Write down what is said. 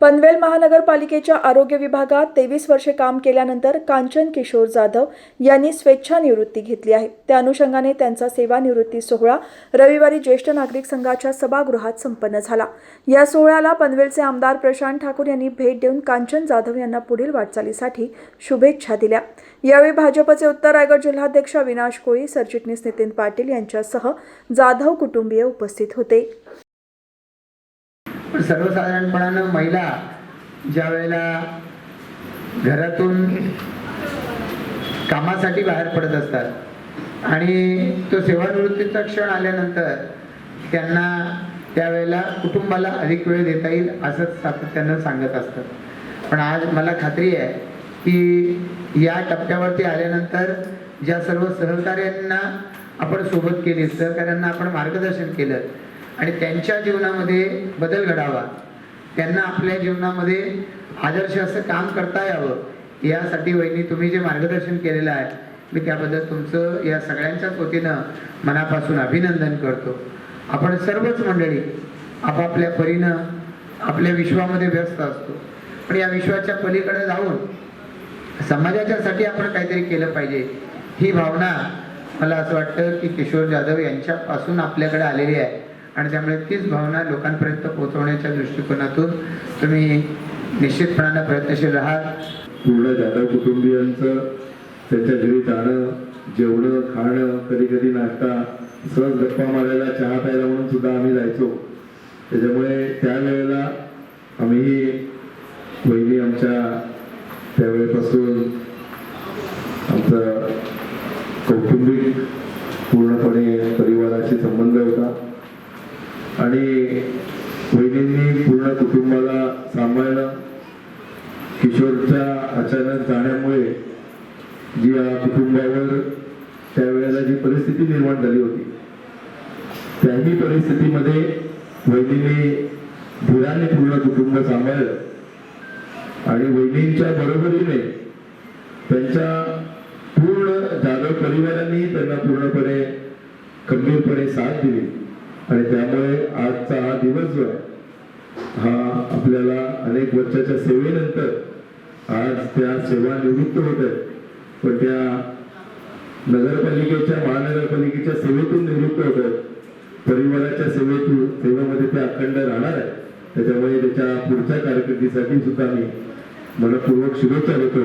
पनवेल महानगरपालिकेच्या आरोग्य विभागात तेवीस वर्षे काम केल्यानंतर कांचन किशोर जाधव यांनी स्वेच्छानिवृत्ती घेतली आहे. त्या अनुषंगाने त्यांचा सेवानिवृत्ती सोहळा रविवारी ज्येष्ठ नागरिक संघाच्या सभागृहात संपन्न झाला. या सोहळ्याला पनवेलचे आमदार प्रशांत ठाकूर यांनी भेट देऊन कांचन जाधव यांना पुढील वाटचालीसाठी शुभेच्छा दिल्या. यावेळी भाजपचे उत्तर रायगड जिल्हाध्यक्ष अविनाश कोळी सरचिटणीस नितीन पाटील यांच्यासह जाधव कुटुंबीय उपस्थित होते. पण सर्वसाधारणपणानं महिला ज्या वेळेला घरातून कामासाठी बाहेर पडत असतात आणि तो सेवानिवृत्तीचा क्षण आल्यानंतर त्यांना त्यावेळेला कुटुंबाला अधिक वेळ देता येईल असंच सातत्यानं सांगत असतात. पण आज मला खात्री आहे की या टप्प्यावरती आल्यानंतर ज्या सर्व सहकार्यांना आपण सोबत केली सहकार्यांना आपण मार्गदर्शन केलं आणि त्यांच्या जीवनामध्ये बदल घडावा. त्यांना आपल्या जीवनामध्ये आदर्श असं काम करता यावं. यासाठी वहिनी तुम्ही जे मार्गदर्शन केलेलं आहे मी त्याबद्दल तुमचं या सगळ्यांच्याच वतीनं मनापासून अभिनंदन करतो. आपण सर्वच मंडळी आपापल्या परीनं आपल्या विश्वामध्ये व्यस्त असतो. पण या विश्वाच्या पलीकडे जाऊन समाजाच्यासाठी आपण काहीतरी केलं पाहिजे. ही भावना मला असं वाटतं की किशोर जाधव यांच्यापासून आपल्याकडे आलेली आहे. आणि त्यामुळे तीच भावना लोकांपर्यंत पोहोचवण्याच्या दृष्टिकोनातून तुम्ही निश्चितपणानं प्रयत्नशील राहाल पूर्ण जाधव कुटुंबियांचं त्यांच्या घरी जाणं जेवणं खाणं कधी कधी नाश्ता सहज गप्पा मारायला चहा प्यायला म्हणून सुद्धा आम्ही जायचो. त्याच्यामुळे त्यावेळेला आम्ही वहिनी आमच्या त्यावेळेपासून आमचा कौटुंबिक पूर्णपणे परिवाराशी संबंध होता. आणि बहिणींनी पूर्ण कुटुंबाला सांभाळणं किशोरच्या अचानक जाण्यामुळे जी या कुटुंबावर त्यावेळेला जी परिस्थिती निर्माण झाली होती त्याही परिस्थितीमध्ये वहिनीने धीराने पूर्ण कुटुंब सांभाळलं. आणि वहिनींच्या बरोबरीने त्यांच्या पूर्ण जाधव परिवाराने त्यांना पूर्णपणे खंबीरपणे साथ दिली. आणि त्यामुळे आजचा हा दिवस जो आहे हा आपल्याला अनेक वर्षाच्या सेवेनंतर आज त्या सेवानिवृत्त होत आहेत. पण त्या नगरपालिकेच्या महानगरपालिकेच्या सेवेतून निवृत्त होत आहेत. परिवाराच्या सेवेतून सेवेमध्ये ते अखंड राहणार आहे त्याच्यामुळे त्याच्या पुढच्या कारकिर्दीसाठी सुद्धा मी मनपूर्वक शुभेच्छा देतो.